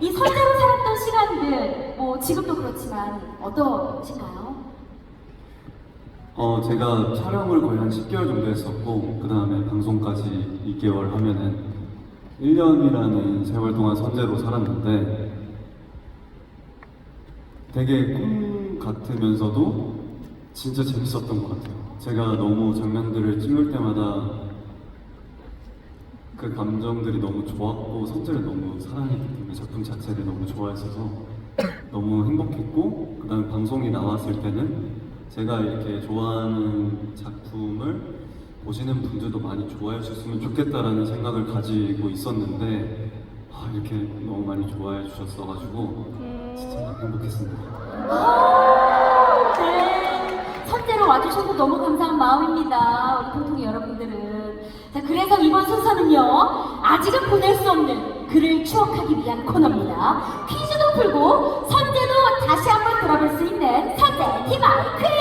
이 선재로 살았던 시간들, 뭐 지금도 그렇지만 어떠신가요? 어, 제가 촬영을 거의 한 10개월 정도 했었고, 그 다음에 방송까지 2개월 하면은 1년이라는 세월 동안 선재로 살았는데, 되게 꿈 같으면서도 진짜 재밌었던 것 같아요. 제가 너무 장면들을 찍을 때마다 그 감정들이 너무 좋았고, 선재를 너무 사랑했기 때문에 작품 자체를 너무 좋아했어서 너무 행복했고, 그 다음에 방송이 나왔을 때는 제가 이렇게 좋아하는 작품을 보시는 분들도 많이 좋아해 주셨으면 좋겠다라는 생각을 가지고 있었는데 아, 이렇게 너무 많이 좋아해 주셨어가지고 진짜 행복했습니다. 네, 선재로 와주셔서 너무 감사한 마음입니다. 우리 통통이 여러분들은. 자, 그래서 이번 순서는요, 아직은 보낼 수 없는 그를 추억하기 위한 코너입니다. 퀴즈도 풀고, 선재도 다시 한번 돌아볼 수 있는 선재 디바이 퀴즈!